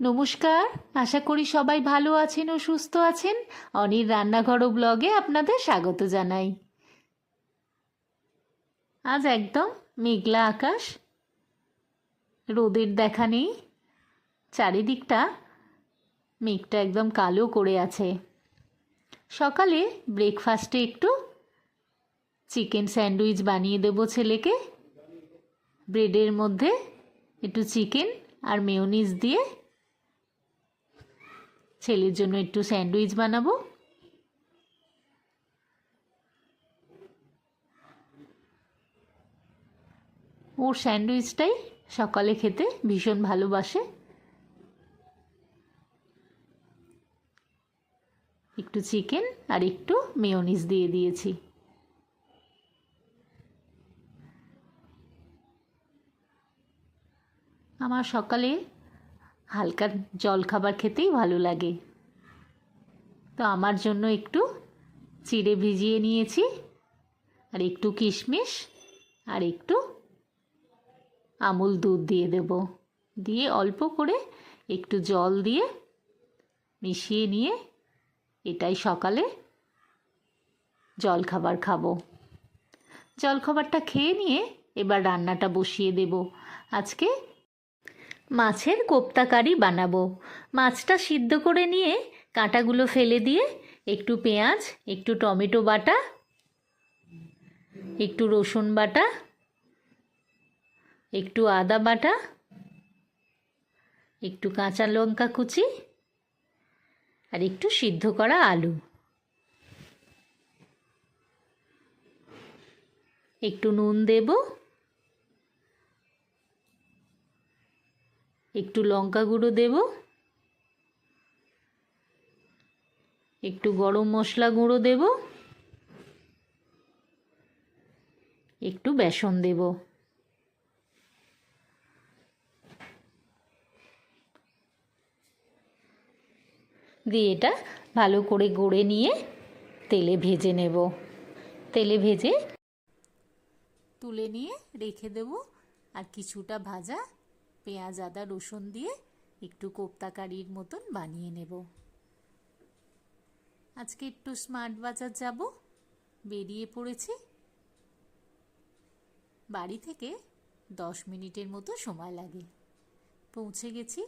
নমস্কার, আশা করি সবাই ভালো আছেন ও সুস্থ আছেন। অনির রান্নাঘর ও ব্লগে আপনাদের স্বাগত জানাই। আজ একদম মেঘলা আকাশ, রোদের দেখা নেই, চারিদিকটা মেঘটা একদম কালো করে আছে। সকালে ব্রেকফাস্টে একটু চিকেন স্যান্ডউইচ বানিয়ে দেবো ছেলেকে। ব্রেডের মধ্যে একটু চিকেন আর মেয়োনিজ দিয়ে ছেলের জন্য একটু স্যান্ডউইচ বানাবো। ওর স্যান্ডউইচটাই সকালে খেতে ভীষণ ভালোবাসে। একটু চিকেন আর একটু মেয়োনিজ দিয়ে দিয়েছি। আমার সকালে হালকা জল খাবার খেতেই ভালো লাগে। তো আমার জন্য একটু চিড়ে ভিজিয়ে নিয়েছি, আর একটু কিশমিশ, আর একটু আমুল দুধ দিয়ে দেব। দিয়ে অল্প করে একটু জল দিয়ে মিশিয়ে নিয়ে এটাই সকালে জল খাবার খাব। জল খাবারটা খেয়ে নিয়ে এবার রান্নাটা বসিয়ে দেব। আজকে মাছের কোপ্তা কারি বানাবো। মাছটা সিদ্ধ করে নিয়ে কাঁটাগুলো ফেলে দিয়ে একটু পেঁয়াজ, একটু টমেটো বাটা, একটু রসুন বাটা, একটু আদা বাটা, একটু কাঁচা লঙ্কা কুচি আর একটু সিদ্ধ করা আলু। একটু নুন দেবো একটু লঙ্কা গুঁড়ো দেব। একটু গরম মশলা গুঁড়ো দেব। একটু বেসন দেব। দিয়ে এটা ভালো করে গড়ে নিয়ে তেলে ভেজে নেব। তেলে ভেজে তুলে নিয়ে রেখে দেব। আর কিছুটা ভাজা পেঁয়াজ, আদা, রসুন দিয়ে একটু কোপ্তা কারির মতন বানিয়ে নেব। আজকে একটু স্মার্ট বাজার যাব, বেরিয়ে পড়েছি। বাড়ি থেকে দশ মিনিটের মতো সময় লাগে। পৌঁছে গেছি।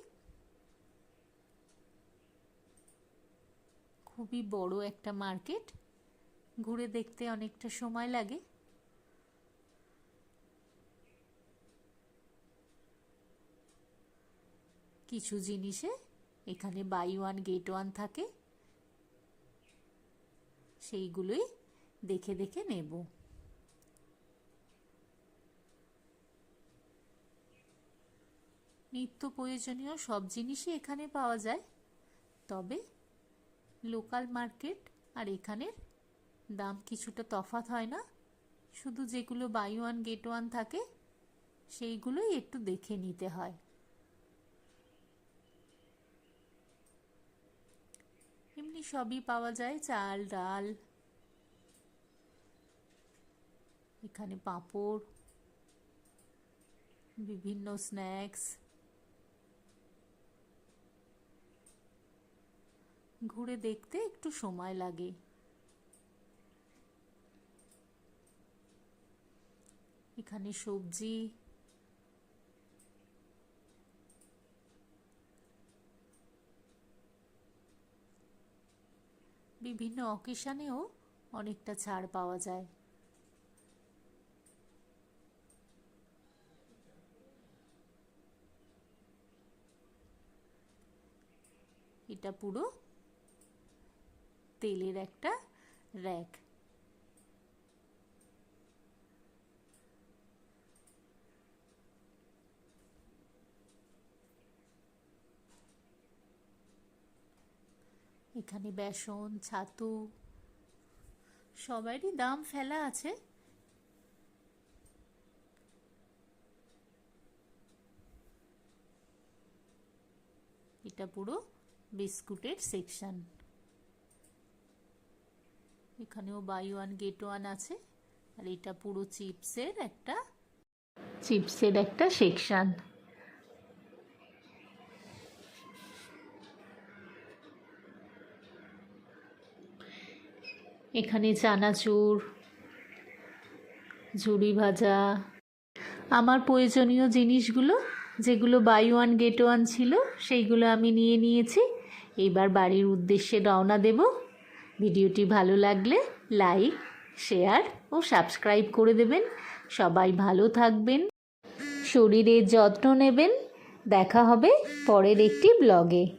খুবই বড় একটা মার্কেট, ঘুরে দেখতে অনেকটা সময় লাগে। কিছু জিনিসে এখানে বাই ওয়ান গেট ওয়ান থাকে। সেইগুলোই দেখে দেখে নেব। নিত্য প্রয়োজনীয় সব জিনিসই এখানে পাওয়া যায়। তবে লোকাল মার্কেট আর এখানের দাম কিছুটা তফাত হয় না। শুধু যেগুলো বাই ওয়ান গেট ওয়ান থাকে, সেইগুলোই একটু দেখে নিতে হয়। সবই পাওয়া যায়, চাল, ডাল, এখানে পাঁপড়, বিভিন্ন স্ন্যাক্স, ঘুরে দেখতে একটু সময় লাগে। এখানে সবজি বিভিন্ন অকেশানেও অনেকটা ছাড় পাওয়া যায়। এটা পুরো তেলের একটা র্যাক। এখানে বেসন, ছাতু, সবারই দাম ফেলা আছে। এটা পুরো বিস্কুটের সেকশন। এখানেও বাই ওয়ান, গেট ওয়ান আছে, আর এটা পুরো চিপসের একটা চিপসের একটা সেকশন। এখানে চানাচুর, ঝুড়ি ভাজা। আমার প্রয়োজনীয় জিনিসগুলো, যেগুলো বাই ওয়ান গেট ওয়ান ছিল, সেইগুলো আমি নিয়ে নিয়েছি। এবার বাড়ির উদ্দেশ্যে রওনা দেব। ভিডিওটি ভালো লাগলে লাইক শেয়ার ও সাবস্ক্রাইব করে দেবেন। সবাই ভালো থাকবেন। শরীরের যত্ন নেবেন। দেখা হবে পরের একটি ব্লগে